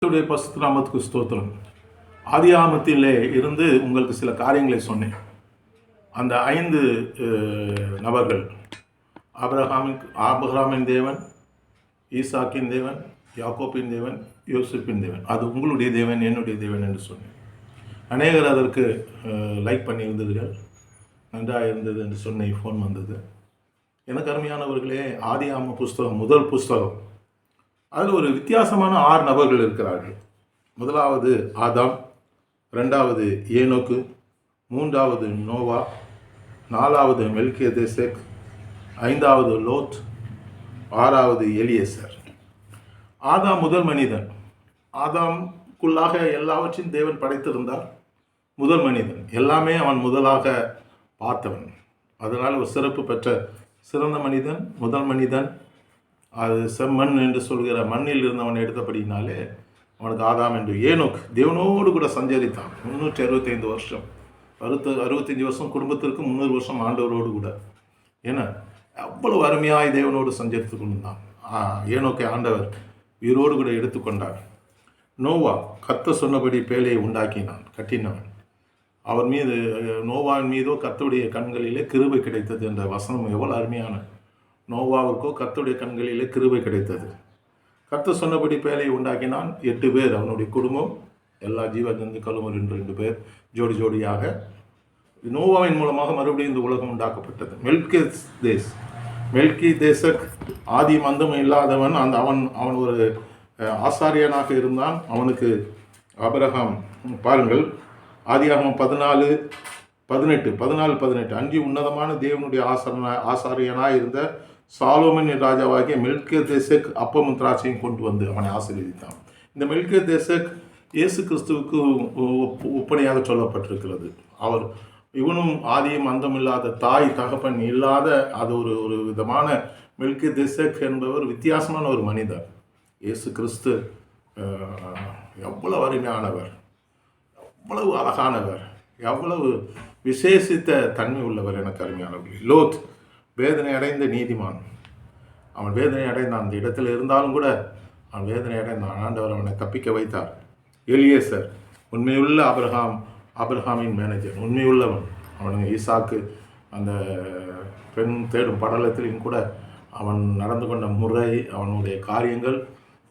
கர்த்தருடைய பசுத்த நாமத்துக்கு ஸ்தோத்திரம். ஆதியாமத்திலே இருந்து உங்களுக்கு சில காரியங்களை சொன்னேன். அந்த ஐந்து நபர்கள் ஆபிரகாமின் ஆபிரகாமின் தேவன் ஈசாக்கின் தேவன் யாக்கோப்பின் தேவன் யோசிப்பின் தேவன். அது உங்களுடைய தேவன் என்னுடைய தேவன் என்று சொன்னேன். அநேகர் அதற்கு லைக் பண்ணியிருந்தீர்கள். நன்றாக இருந்தது என்று சொன்ன ஃபோன் வந்தது. எனக்கு அருமையானவர்களே ஆதியாம புஸ்தகம் முதல் புஸ்தகம். அதில் ஒரு வித்தியாசமான ஆறு நபர்கள் இருக்கிறார்கள். முதலாவது ஆதாம் ரெண்டாவது ஏனோக்கு மூன்றாவது நோவா நாலாவது மெல்கிய தேசேக் ஐந்தாவது லோத் ஆறாவது எலியசர். ஆதாம் முதல் மனிதன். ஆதாம்குள்ளாக எல்லாவற்றையும் தேவன் படைத்திருந்தார். முதல் மனிதன். எல்லாமே அவன் முதலாக பார்த்தவன். அதனால் ஒரு சிறப்பு பெற்ற சிறந்த மனிதன் முதல் மனிதன் அது செம்மண் என்று சொல்கிற மண்ணில் இருந்தவன் எடுத்தபடினாலே அவனுக்கு ஆதாம் என்று. ஏனோக் தேவனோடு கூட சஞ்சரித்தான். முந்நூற்றி அறுபத்தைந்து வருஷம். அறுபத்து அறுபத்தஞ்சி வருஷம் குடும்பத்திற்கு முந்நூறு வருஷம் ஆண்டவரோடு கூட. ஏன்னா அவ்வளவு அருமையாய் தேவனோடு சஞ்சரித்து கொண்டிருந்தான். ஆ, ஏனோக்கை ஆண்டவர் உயிரோடு கூட எடுத்துக்கொண்டார். நோவா கத்த சொன்னபடி பேழையை உண்டாக்கினான் கட்டினவன். அவர் மீது நோவான் நோவாவின் மீதோ கத்துடைய கண்களிலே கிருபை கிடைத்தது என்ற வசனம் எவ்வளோ அருமையான நோவாவிற்கோ கர்த்தருடைய கண்களிலே கிருபை கிடைத்தது. கர்த்தர் சொன்னபடி பேலையை உண்டாக்கினான். எட்டு பேர் அவனுடைய குடும்பம் எல்லா ஜீவ ஜந்துக்களும் ஒரு ரெண்டு ரெண்டு பேர் ஜோடி ஜோடியாக. நோவாவின் மூலமாக மறுபடியும் இந்த உலகம் உண்டாக்கப்பட்டது. மெல்கி தேஸ் மெல்கி தேசக் ஆதி மந்தம் இல்லாதவன் அந்த அவன் அவன் ஒரு ஆசாரியனாக இருந்தான். அவனுக்கு அபரகம் பாருங்கள் ஆதியாகமம் பதினாலு பதினெட்டு பதினாலு பதினெட்டு. அஞ்சு உன்னதமான தேவனுடைய ஆசாரனா ஆசாரியனாக இருந்த சாலோமன் ராஜாவாகிய மெல்கே தேசக் அப்பமும் திராட்சையும் கொண்டு வந்து அவனை ஆசீர்வதித்தான். இந்த மெல்கே தேசக் இயேசு கிறிஸ்துவுக்கு ஒப்பனையாக சொல்லப்பட்டிருக்கிறது. அவர் இவனும் ஆதியும் அந்தமில்லாத தாய் தகப்பன் இல்லாத அது ஒரு ஒரு விதமான மெல்கே தேசக் என்பவர் வித்தியாசமான ஒரு மனிதர். இயேசு கிறிஸ்து எவ்வளவு அருமையானவர் எவ்வளவு அழகானவர் எவ்வளவு விசேஷித்த தன்மை உள்ளவர் எனக்கு அருமையானவர் லோத் வேதனை அடைந்த நீதிமான். அவன் வேதனை அடைந்தான் அந்த இடத்துல இருந்தாலும் கூட அவன் வேதனை அடைந்தான் ஆண்டவர் அவனை தப்பிக்க வைத்தார். எலியேசர் உண்மையுள்ள ஆபிரகாம் ஆபிரகாமின் மேனேஜர் உண்மையுள்ளவன். அவனுங்க ஈசாக்கு அந்த பெண் தேடும் படலத்திலையும் கூட அவன் நடந்து கொண்ட முறை அவனுடைய காரியங்கள்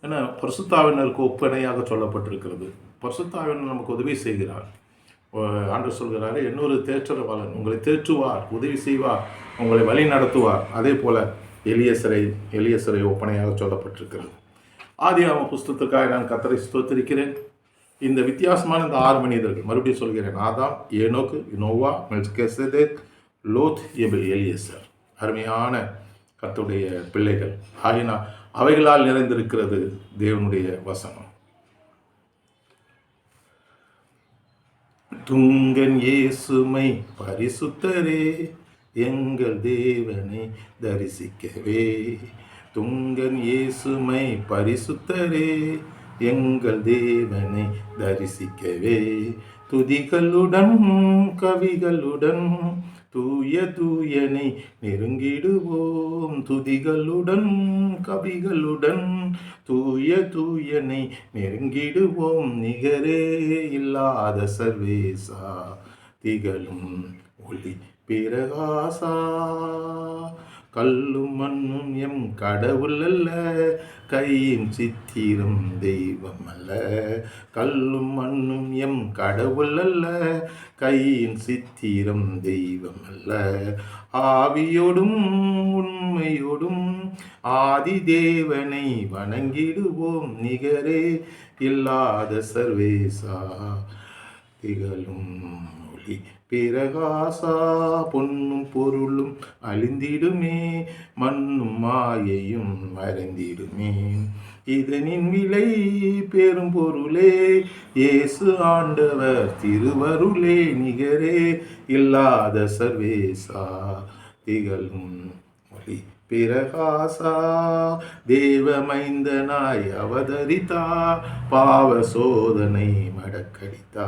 என பரிசுத்தாவினருக்கு ஒப்பனையாக சொல்லப்பட்டிருக்கிறது. பரிசுத்தாவினர் நமக்கு உதவி செய்கிறார். ஆண்டு சொல்கிறாரு இன்னொரு தேற்றரவாளன் உங்களை தேற்றுவார் உதவி செய்வார் உங்களை வழி நடத்துவார். அதே போல எளியசரை எளியசரை ஒப்பனையாக சொல்லப்பட்டிருக்கிறது. ஆதியாம புஸ்தகத்துக்காக நான் கத்தரை ஸ்தோத்திருக்கிறேன். இந்த வித்தியாசமான இந்த ஆறு மனிதர்கள் மறுபடியும் சொல்கிறேன் Adam Enoch Noah Melchizedek Lot Abel Eliezer. அருமையான கத்துடைய பிள்ளைகள். ஆகினா அவைகளால் நிறைந்திருக்கிறது தேவனுடைய வசனம். துங்கன் இயேசுமை பரிசுத்தரே எங்கள் தேவனை தரிசிக்கவே. துங்கன் இயேசுமை பரிசுத்தரே எங்கள் தேவனை தரிசிக்கவே. துதிகளுடன் கவிகளுடன் தூய தூயனை நெருங்கிடுவோம். துதிகளுடன் கவிகளுடன் தூய தூயனை நெருங்கிடுவோம். நிகரே இல்லாத சர்வேசா திகழும் ஒளி பிரகாசா. கல்லும் மண்ணும் எம் கடவுள் அல்ல கையின் சித்திரம் தெய்வம் அல்ல. கல்லும் மண்ணும் எம் கடவுள் அல்ல கையின் சித்திரம் தெய்வம் அல்ல. ஆவியோடும் உண்மையோடும் ஆதி தேவனை வணங்கிடுவோம் நிகரே இல்லாத சர்வேசா திகழும் ஒளி. பிரகாசா பொன்னும் பொருளும் அழிந்திடுமே மண்ணும் மாயையும் மறைந்திடுமே. இதனின் விலை பெரும் பொருளே இயேசு ஆண்டவர் திருவருளே நிகரே இல்லாத சர்வேசா திகழும் மொழி. பிரகாசா தேவமைந்தனாய் அவதரித்தா பாவ சோதனை மடக்கடித்தா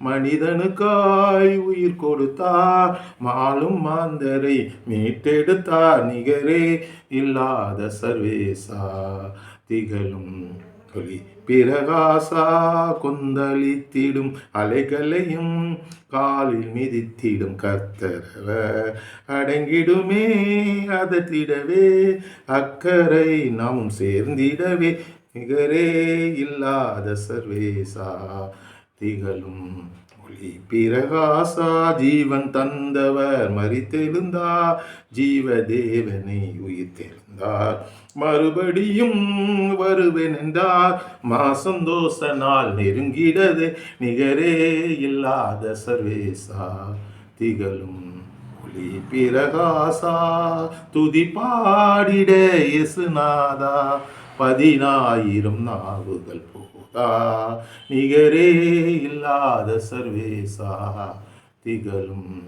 மனிதனுக்காய் உயிர் கொடுத்தா மாலும் மாந்தரை மீட்டெடுத்தா நிகரே இல்லாத சர்வேசா திகழும் ஒளி பிரகாசா கொந்தளித்திடும் அலைகளையும் காலில் மிதித்திடும் கர்த்தரவ அடங்கிடுமே அதத்திடவே அக்கறை நாமும் சேர்ந்திடவே. நிகரே இல்லாத சர்வேசா திகழும் ஒளி. பிரகாசா ஜீவன் தந்தவர் மறித்தெழுந்தா ஜீவ தேவனை உயிர்த்தெழுந்தார் மறுபடியும் வருவேன் என்றார் மா நாள் நெருங்கிடது நிகரே இல்லாத சர்வேசா திகழும் ஒளி பிரகாசா துதி பாடிட இயேசுநாதா பதினாயிரம் நாவுகள் போதா நிகரே இல்லாத சர்வேசா திகழும்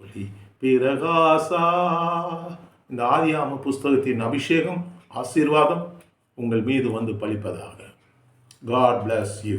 ஒளி பிரகாசா. இந்த ஆதியாம புஸ்தகத்தின் அபிஷேகம் ஆசீர்வாதம் உங்கள் மீது வந்து பலிப்பதாக. God bless you